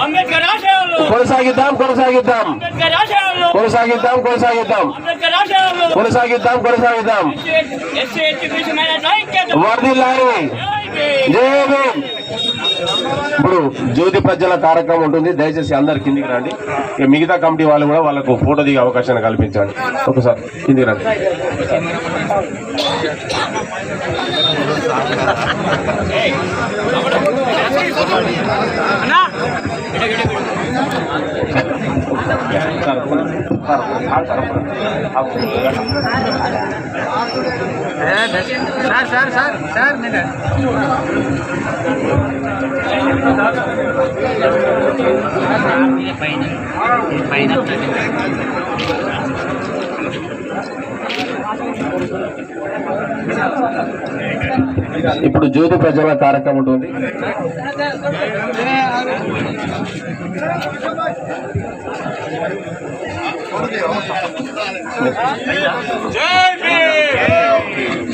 అంబేద్కర్ ఆశయాలు కొనసాగిద్దాం కొనసాగిద్దాం అంబేద్కర్ ఆశయాలు కొనసాగిద్దాం కొనసాగిద్దాం అంబేద్కర్ ఆశయాలు కొనసాగిద్దాం కొనసాగిద్దాం ఎస్సీ ఎస్టీ బీసీ మైనార్టీ ఐక్యత వర్దిల్లాలి జై భీమ్ ఇప్పుడు జ్యోతి ప్రజల కార్యక్రమం ఉంటుంది దయచేసి అందరు కిందికి రండి ఇక మిగతా కమిటీ వాళ్ళు కూడా వాళ్ళకు ఫోటో దిగే అవకాశాన్ని కల్పించండి ఒకసారి కిందికి రండి సార్ సార్ సార్ సార్ మీరు ఇప్పుడు జ్యోతి ప్రజల కార్యక్రమం ఉంటుంది.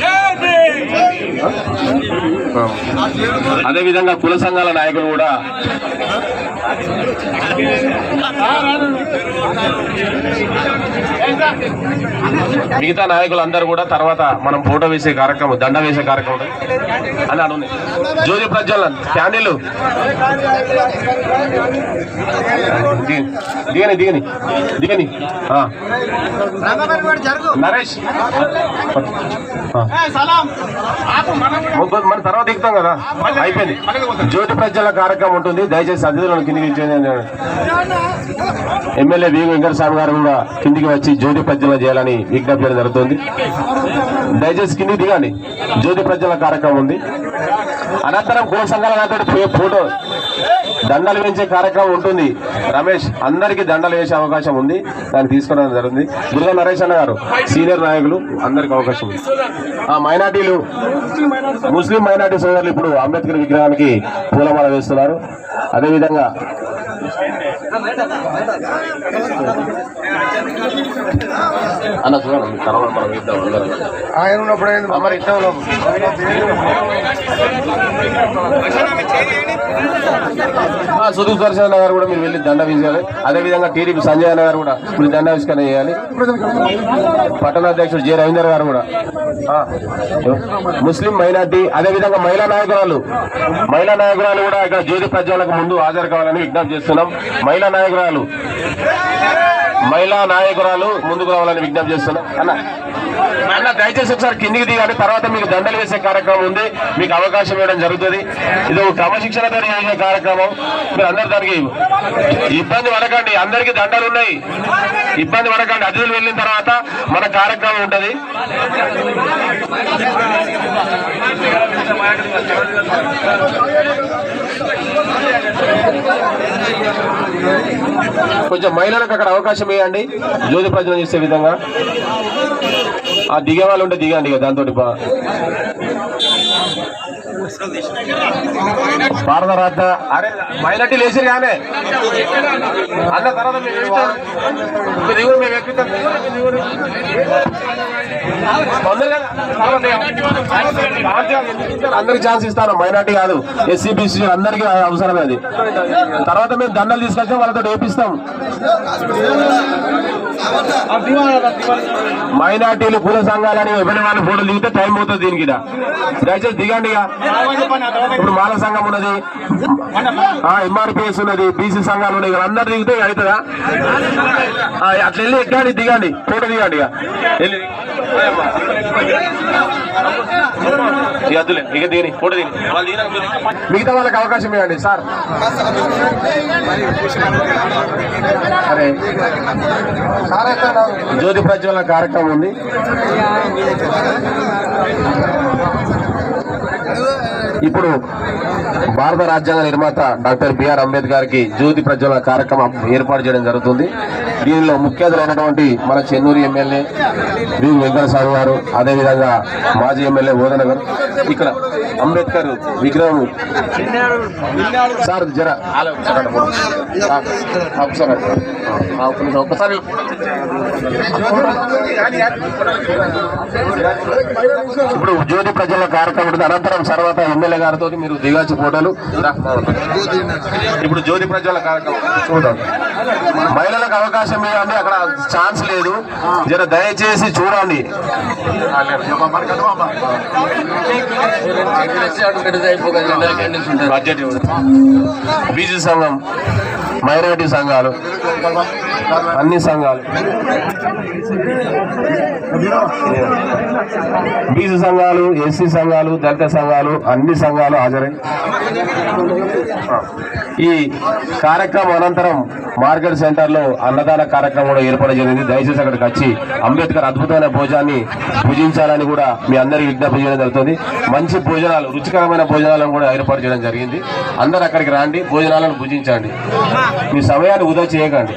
జై భీమ్ జై భీమ్ అదేవిధంగా కుల సంఘాల నాయకులు కూడా. మిగతా నాయకులందరూ కూడా తర్వాత మనం ఫోటో వేసే కార్యక్రమం దండ వేసే కార్యక్రమం అని అనుంది. జ్యోతి ప్రజ్వలన్ క్యాండిల్. దిగని దిగని దిగని. నరేష్. మన తర్వాత దిగుతాం కదా. అయిపోయింది. జ్యోతి ప్రజ్వల కార్యక్రమం ఉంటుంది. దయచేసి అతిథులను కిందికి ఎమ్మెల్యే వి వెంకటస్వామి గారు కూడా కిందికి వచ్చి జ్యోతి ప్రజ్వలన చేయాలని విజ్ఞప్తి జరుగుతుంది. దయచేసి కిందికి దిగండి. జ్యోతి ప్రజ్వల కార్యక్రమం ఉంది. అనంతరం కుల సంఘాల నాతో ఫోటో దండలు వేసే కార్యక్రమం ఉంటుంది. రమేష్ అందరికీ దండలు వేసే అవకాశం ఉంది. దాన్ని తీసుకోవడం జరుగుతుంది. దుర్గా నరేష్ అన్న గారు సీనియర్ నాయకులు అందరికి అవకాశం ఉంది. ఆ మైనార్టీలు ముస్లిం మైనార్టీ సోదరులు ఇప్పుడు అంబేద్కర్ విగ్రహానికి పూలమాల వేస్తున్నారు. అదేవిధంగా అన్న చూడండి తర్వాత మనం ఇద్దాం అందరం ఆయన ఉన్నప్పుడు? మరి సుధీర్ దర్శన్ గారు కూడా మీరు వెళ్ళి దండ వేయాలి అదేవిధంగా టీడీపీ సంజయ్ అన్న గారు కూడా మీరు దండ ఆవిష్కరణ చేయాలి పట్టణాధ్యక్షుడు జె రవీందర్ గారు కూడా. ముస్లిం మైనార్టీ అదేవిధంగా మహిళా నాయకురాలు. మహిళా నాయకురాలు కూడా ఇక్కడ జ్యోతి ప్రజ్వలకు ముందు హాజరు కావాలని విజ్ఞప్తి చేస్తున్నాం. మహిళా నాయకురాలు. మహిళా నాయకురాలు ముందుకు రావాలని విజ్ఞప్తి చేస్తున్నాం. అన్న అన్న దయచేసి ఒకసారి కిందికి దిగాలి తర్వాత మీకు దండలు వేసే కార్యక్రమం ఉంది. మీకు అవకాశం ఇవ్వడం జరుగుతుంది. ఇది ఒక క్రమశిక్షణతో చేసే కార్యక్రమం. మీరు అందరు దానికి ఇబ్బంది పడకండి. అందరికీ దండలు ఉన్నాయి. ఇబ్బంది పడకండి. అతిథులు వెళ్ళిన తర్వాత మన కార్యక్రమం ఉంటుంది. కొంచెం మహిళలకు అక్కడ అవకాశం ఇవ్వండి. జ్యోతి ప్రజలు చేసే విధంగా. ఆ దిగే వాళ్ళు ఉంటే దిగండి ఇక దాంతో భారత రాత అరే మైనార్టీ లేచి కానీ అన్న తర్వాత మేము ఎక్కుతాం. మీరు దిగుడు, మేము ఎక్కుతాం. అందరికి ఛాన్స్ ఇస్తాను. మైనార్టీ కాదు. ఎస్సీ బీసీ అందరికీ అవసరమే అది. తర్వాత మేము దండలు తీసుకొచ్చాం వాళ్ళతో వేపిస్తాం మైనార్టీలు కుల సంఘాలని ఎవరి వాళ్ళు ఫోటోలు దిగితే టైం అవుతుంది దీనికి దయచేసి దిగండి ఇక. ఇప్పుడు మాల సంఘం ఉన్నది. ఎంఆర్పిఎస్ ఉన్నది బీసీ సంఘాలు ఉన్నాయి అందరు దిగితే అవుతుందా? అట్లా వెళ్ళి ఎక్కండి దిగండి. ఫోటో దిగండి ఇక. వెళ్ళి అద్దులే ఇక దీని ఫోటో దీని. మిగతా వాళ్ళకి అవకాశం ఇవ్వండి సార్. అరే జ్యోతి ప్రజ్వలన కార్యక్రమం ఉంది. ఇప్పుడు భారత రాజ్యాంగ నిర్మాత డాక్టర్ బిఆర్ అంబేద్కర్కి జ్యోతి ప్రజ్వల కార్యక్రమం ఏర్పాటు చేయడం జరుగుతుంది దీనిలో ముఖ్య మన చెన్నూరు ఎమ్మెల్యే వి వెంకటస్వామి గారు అదేవిధంగా మాజీ ఎమ్మెల్యే బోధన గారు ఇక్కడ అంబేద్కర్ విగ్రహం సార్ జర ఒకసారి ఇప్పుడు జ్యోతి ప్రజల కార్యక్రమం ఉంటుంది. అనంతరం తర్వాత ఎమ్మెల్యే గారితో మీరు దిగాల్సి ఫోటో ఫోటోలు ఇప్పుడు జ్యోతి ప్రజ్వల కార్యక్రమం. చూడండి మహిళలకు అవకాశం ఇవ్వండి అక్కడ ఛాన్స్ లేదు. జర దయచేసి చూడండి. బడ్జెట్ బీసీ సంఘం మైనారిటీ సంఘాలు. అన్ని సంఘాలు. బీసీ సంఘాలు ఎస్సీ సంఘాలు దళిత సంఘాలు అన్ని సంఘాలు హాజరై ఈ కార్యక్రమం అనంతరం మార్కెట్ సెంటర్లో అన్నదాన కార్యక్రమం కూడా ఏర్పాటు జరిగింది. దయచేసి అక్కడికి వచ్చి అంబేద్కర్ అద్భుతమైన భోజనాన్ని పూజించాలని కూడా మీ అందరికీ విజ్ఞప్తి చేయడం జరుగుతుంది. మంచి భోజనాలు రుచికరమైన భోజనాలను కూడా ఏర్పాటు చేయడం జరిగింది. అందరు అక్కడికి రాండి భోజనాలను భుజించండి. మీ సమయాన్ని వృధా చేయకండి.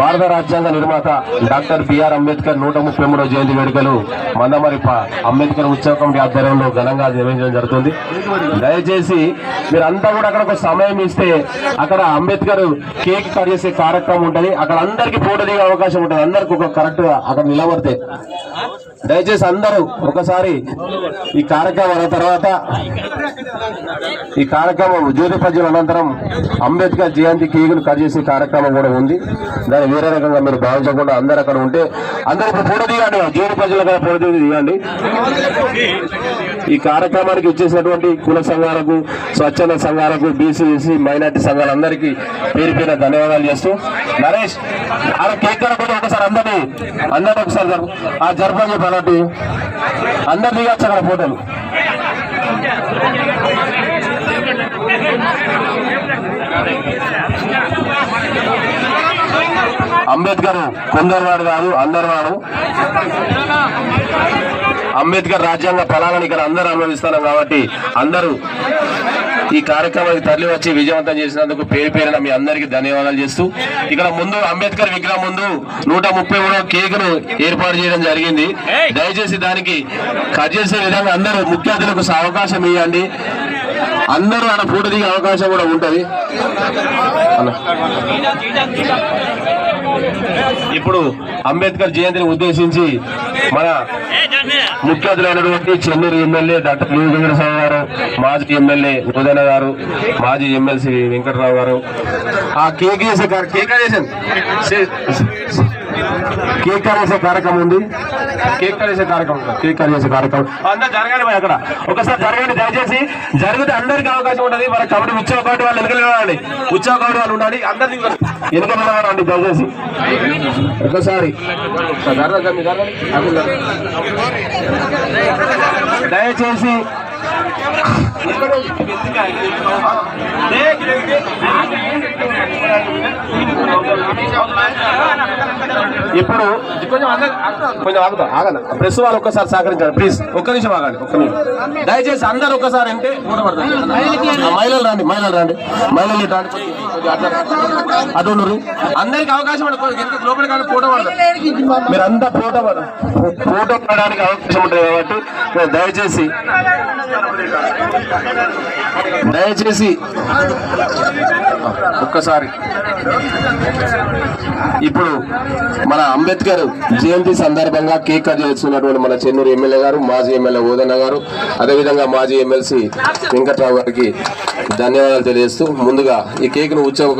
భారత రాజ్యాంగ నిర్మాత డాక్టర్ బిఆర్ అంబేద్కర్ నూట ముప్పై మూడో జయంతి వేడుకలు మందమరి అంబేద్కర్ ఉత్సవ కమిటీ ఆధ్వర్యంలో ఘనంగా నిర్వహించడం జరుగుతుంది. దయచేసి మీరంతా కూడా అక్కడ ఒక సమయం ఇస్తే అక్కడ అంబేద్కర్ కేక్ కట్ చేసే కార్యక్రమం ఉంటుంది. అక్కడ అందరికి ఫోటో దిగే అవకాశం ఉంటుంది. అందరికి ఒక కరెక్ట్ అక్కడ నిలబడితే. దయచేసి అందరూ ఒకసారి ఈ కార్యక్రమం తర్వాత ఈ కార్యక్రమం జ్యోతి ప్రజల అనంతరం అంబేద్కర్ జయంతి కేకును కట్ చేసే కార్యక్రమం కూడా ఉంది. దాన్ని వేరే రకంగా మీరు భావించకుండా అందరు అక్కడ ఉంటే అందరు ఇప్పుడు ఫోటో తీయండి జ్యోతి ప్రజల కదా ఫోటో తీయండి ఈ కార్యక్రమానికి ఇచ్చేసినటువంటి కుల సంఘాలకు స్వచ్ఛంద సంఘాలకు బీసీ ఎస్సీ మైనార్టీ సంఘాలందరికీ పేరు పేరు ధన్యవాదాలు చేస్తూ నరేష్ అలా కేక్ కనకుండా ఒకసారి అందరినీ అందరినీ ఒకసారి ఆ జరపని చెప్పాలంటే అందరు దిగచ్చు అక్కడ ఫోటోలు. అంబేద్కర్ కొందరివాడు కాదు అందరివాడు. అంబేద్కర్ రాజ్యాంగ ఫలాలను ఇక్కడ అందరూ అనుభవిస్తున్నాం కాబట్టి అందరూ ఈ కార్యక్రమానికి తరలి వచ్చి విజయవంతం చేసినందుకు పేరు పేరున మీ అందరికీ ధన్యవాదాలు చేస్తూ ఇక్కడ ముందు అంబేద్కర్ విగ్రహం ముందు నూట ముప్పై మూడో కేకును ఏర్పాటు చేయడం జరిగింది. దయచేసి దానికి కట్ చేసే విధంగా అందరూ ముఖ్య అతిథులకు అవకాశం ఇవ్వండి. అందరూ ఆడ ఫోటో దిగే అవకాశం కూడా ఉంటది. ఇప్పుడు అంబేద్కర్ జయంతిని ఉద్దేశించి మన ముఖ్య అతిథులైనటువంటి చెన్నూరు ఎమ్మెల్యే డాక్టర్ లీవ్ వెంకటస్వామి గారు మాజీ ఎమ్మెల్యే ఉదయన గారు మాజీ ఎమ్మెల్సీ వెంకటరావు గారు. ఆ కేక్ కేక్ కేక్ కట్ చేసే కార్యక్రమం ఉంది? కేక్ కట్ చేసే కార్యక్రమం కేక్ కట్ చేసే కార్యక్రమం అంతా జరగాలి మరి అక్కడ. ఒకసారి జరగండి దయచేసి. జరిగితే అందరికి అవకాశం ఉంటుంది. మన కబడ్డీ ఉత్సవ కబడ్డీ వాళ్ళు వెనకలు నిలబడండి ఉత్సవ కాబట్టి వాళ్ళు ఉండాలి. అందరినీ వెనక నిలబడండి దయచేసి. ఒకసారి. దయచేసి ఇప్పుడు కొంచెం ఆగుతా. ఆగండి. ప్రెస్ వాళ్ళు ఒక్కసారి సహకరించండి. ప్లీజ్. ఒక్క నిమిషం ఆగండి. ఒక్క నిమిషం. దయచేసి అందరు ఒక్కసారి అంటే మహిళలు రండి మహిళలు రండి. మహిళలు. అటు. అందరికి అవకాశం లోపలికి కానీ ఫోటో పడతారు. మీరు అంతా ఫోటో పడ ఫోటో పడడానికి అవకాశం ఉంటుంది కాబట్టి దయచేసి దయచేసి ఒక్కసారి. ఇప్పుడు మన అంబేద్కర్ జయంతి సందర్భంగా కేక్ కట్ చేస్తున్నటువంటి మన చెన్నూరు ఎమ్మెల్యే గారు మాజీ ఎమ్మెల్యే ఓదన్న గారు అదేవిధంగా మాజీ ఎమ్మెల్సీ వెంకట్రావు గారికి ధన్యవాదాలు తెలియజేస్తూ ముందుగా ఈ కేక్ను ఉత్సవ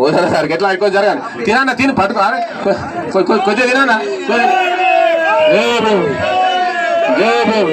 ఓదన్న గారికి ఎట్లా? ఎక్కువ జరగాలి. తినన్నా తిని పట్టుకో కొద్దిగా తినన్నా. జై భీమ్. జై భీమ్.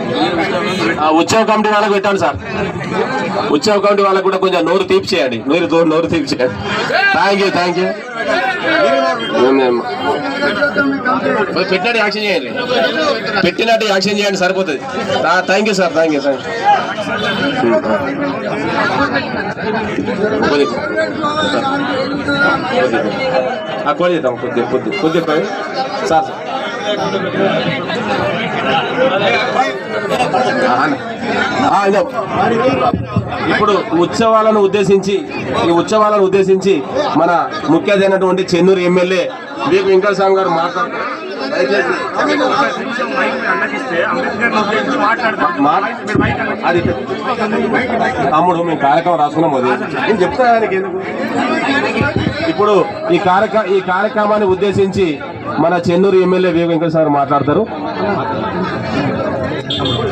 ఉత్సవ కమిటీ వాళ్ళకి పెట్టండి సార్ ఉత్సవ కమిటీ వాళ్ళకి కూడా కొంచెం నోరు తీపి చేయండి నోరు నోరు నోరు తీపి చేయండి థ్యాంక్ యూ థ్యాంక్ యూ పెట్టినట్టు యాక్షన్ చేయండి పెట్టినట్టు యాక్షన్ చేయండి సరిపోతుంది thank you sir thank you thank you కొద్ది చేద్దాం కొద్ది కొద్ది కొద్ది సార్ సార్ ఇప్పుడు ఉత్సవాలను ఉద్దేశించి ఈ ఉత్సవాలను ఉద్దేశించి మన ముఖ్య అయినటువంటి చెన్నూరు ఎమ్మెల్యే మీకు వెంకటస్వామి గారు మాట్లాడతారు. అది తమ్ముడు మేము కార్యక్రమం రాసుకున్నాం అది. నేను చెప్తాను ఆయనకి ఎందుకు? ఇప్పుడు ఈ కార్యక్రమ ఈ కార్యక్రమాన్ని ఉద్దేశించి మన చెన్నూరు ఎమ్మెల్యే వి వెంకట మాట్లాడతారు.